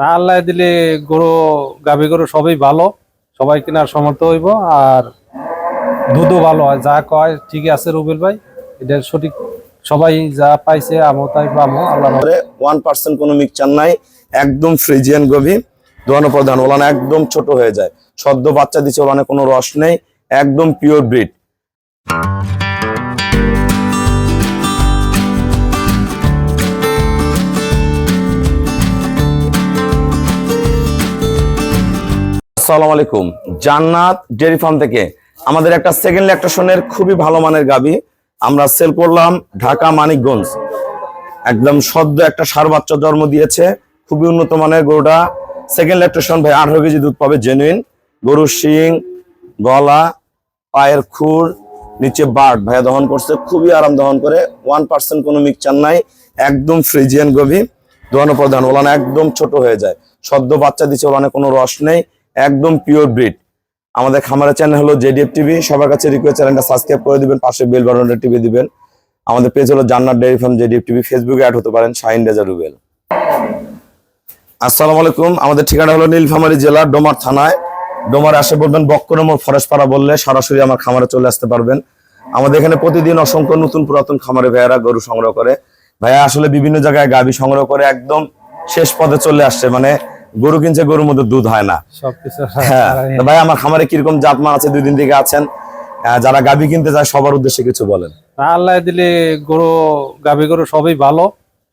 তা আল্লাহ দিলে গরু, গাভী গরু সবই ভালো, সবাই কেনার সমর্থ হইব আর দুধও ভালো হয়, যা কয় ঠিকই আছে রুবেল ভাই, এটা সঠিক, সবাই যা পাইছে আমও তাই পামো আল্লাহ ওয়ান পার্সেন্ট কোনো মিক্সচার নাই, একদম ফ্রিজিয়ান গভীর দোয়ানো প্রধান, ওলানা একদম ছোট হয়ে যায়, সদ্য বাচ্চা দিচ্ছে ওলানে কোনো রস নেই, একদম পিওর ব্রিড আসসালামু আলাইকুম। জান্নাত ডেয়ারি ফার্ম থেকে আমাদের একটা সেকেন্ড ল্যাকটেশনের খুবই ভালো মানের গাবি আমরা সেল করলাম ঢাকা মানিকগঞ্জ। একদম সদ্য একটা সার বাচ্চা জন্ম দিয়েছে। খুবই উন্নত মানের গরুটা। সেকেন্ড ল্যাকটেশন ভাই আঠারো কেজি দুধ পাবে জেনুইন গরুর শিং, গলা, পায়ের খুর, নিচে বার্ড ভাইয়া দহন করছে, খুবই আরাম দহন করে। ওয়ান পার্সেন্ট কোনো মিক্সচার নাই, একদম ফ্রিজিয়ান গভীর দোয়ানো প্রধান, ওলানা একদম ছোট হয়ে যায়। সদ্য বাচ্চা দিচ্ছে ওলানে কোনো রস নেই। একদম পিওর ব্রিড আমাদের খামারের চ্যানেল হলো জেডিএফ টিভি সবার কাছে রিকোয়েস্ট চ্যানেলটা সাবস্ক্রাইব করে দিবেন, পাশে বেল বাটনটা টিপে দিবেন। আমাদের পেজ হলো Jannat dairy farm JDF TV ফেসবুকে অ্যাড হতে পারেন, শাহিন রেজা রুবেল। আসসালামু আলাইকুম। আমাদের ঠিকানা হলো নীলফামারী জেলার ডোমার থানায়। ডোমার আসে বলবেন বক্করমোর ফরেস্ট পাড়া বললে সরাসরি আমার খামারে চলে আসতে পারবেন। আমাদের এখানে প্রতিদিন অসংখ্য নতুন পুরাতন খামারে ভাইয়ারা গরু সংগ্রহ করে। ভাইয়া আসলে বিভিন্ন জায়গায় গাভী সংগ্রহ করে একদম শেষ পদে চলে আসছে। মানে গরু কিনছে গরুর মধ্যে দুধ হয় না। সবকিছু হ্যাঁ। ভাই আমার খামারে কীরকম জাতমান আছে দুই দিন থেকে আছেন। যারা গাভী কিনতে যায় সবার উদ্দেশ্যে কিছু বলেন। আল্লাহ দিলে গরু গাভী গরু সবই ভালো।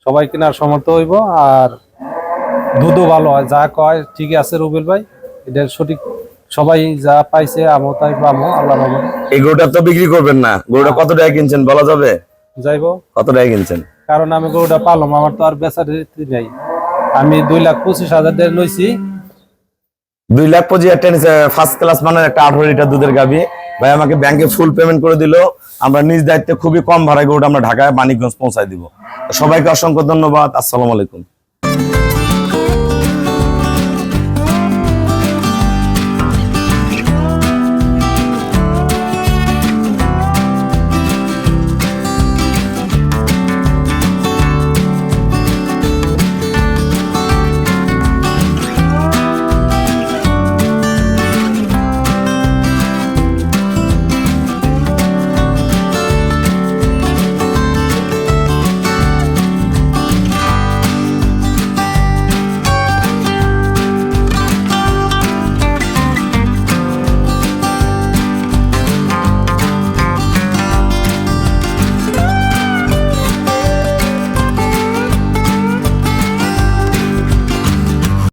সবাই কেনার সমর্থ হইব আর দুধও ভালো হয়। যা কয় ঠিকই আছে রুবেল ভাই। এটা সঠিক। সবাই যা পাইছে আমও তাই পাবো আল্লাহ এই গরুটা তো বিক্রি করবেন না। গরুটা কত টাকা কিনছেন বলা যাবে? যাইবো। কত টাকা কিনছেন? কারণ আমি গরুটা পাললাম আমার তো আর বেচার রীতি নেই। আমি দুই লাখ পঁচিশ হাজার দিয়ে লইছি। দুই লাখ পঁচিশ হাজার ফার্স্ট ক্লাস মানের একটা আঠারো লিটার দুধের গাভী। ভাই আমাকে ব্যাংকে ফুল পেমেন্ট করে দিল। আমরা নিজ দায়িত্বে খুবই কম ভাড়ায় গরুটা আমরা ঢাকায় মানিকগঞ্জ পৌঁছায় দিব। সবাইকে অসংখ্য ধন্যবাদ। আসসালামু আলাইকুম।